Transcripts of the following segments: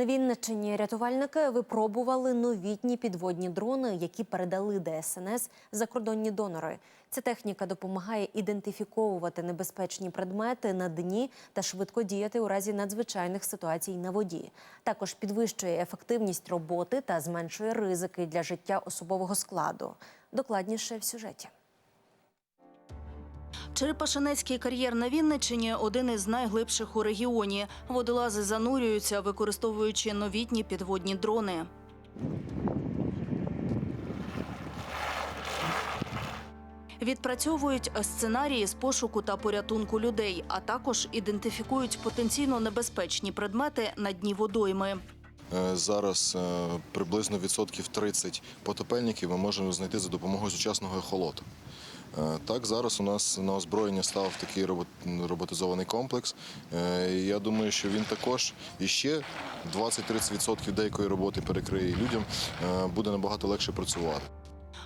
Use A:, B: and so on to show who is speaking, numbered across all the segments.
A: На Вінниччині рятувальники випробували новітні підводні дрони, які передали ДСНС закордонні донори. Ця техніка допомагає ідентифіковувати небезпечні предмети на дні та швидко діяти у разі надзвичайних ситуацій на воді. Також підвищує ефективність роботи та зменшує ризики для життя особового складу. Докладніше в сюжеті.
B: Черепашинецький кар'єр на Вінниччині – один із найглибших у регіоні. Водолази занурюються, використовуючи новітні підводні дрони. Відпрацьовують сценарії з пошуку та порятунку людей, а також ідентифікують потенційно небезпечні предмети на дні водойми.
C: Е, Зараз е, приблизно відсотків 30 потопельників ми можемо знайти за допомогою сучасного ехолоту. Е, Так, зараз у нас на озброєння став такий робот- роботизований комплекс. Е, Я думаю, що він також іще 20-30% деякої роботи перекриє і людям е, буде набагато легше працювати.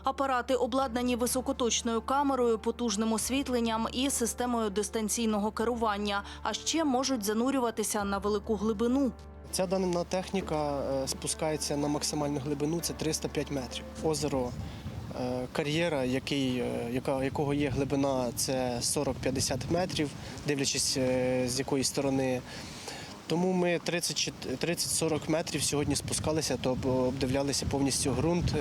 B: Апарати обладнані високоточною камерою, потужним освітленням і системою дистанційного керування, а ще можуть занурюватися на велику глибину.
D: Ця дана техніка спускається на максимальну глибину, це 305 метрів. Озеро кар'єра, який, е, яка, якого є глибина, це 40-50 метрів, дивлячись е, з якої сторони. Тому ми 30 30-40 метрів сьогодні спускалися, то обдивлялися повністю ґрунт.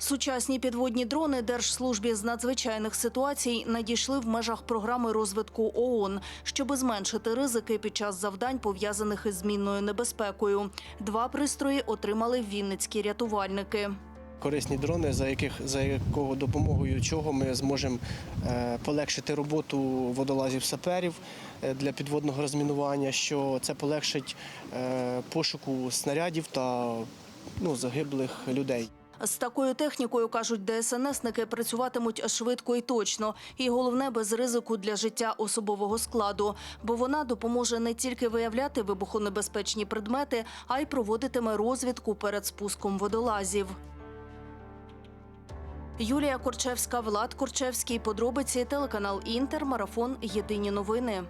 B: Сучасні підводні дрони Держслужбі з надзвичайних ситуацій надійшли в межах програми розвитку ООН, щоби зменшити ризики під час завдань, пов'язаних із змінною небезпекою. Два пристрої отримали вінницькі рятувальники.
D: Корисні дрони, за яких за якого допомогою чого ми зможемо е, полегшити роботу водолазів саперів е, для підводного розмінування, що це полегшить е, пошуку снарядів та ну, загиблих людей.
B: З такою технікою кажуть ДСНСники працюватимуть швидко і точно, і головне без ризику для життя особового складу, бо вона допоможе не тільки виявляти вибухонебезпечні предмети, а й проводитиме розвідку перед спуском водолазів. Юлія Корчевська, Влад Корчевський. Подробиці телеканал Інтер. Марафон. Єдині новини.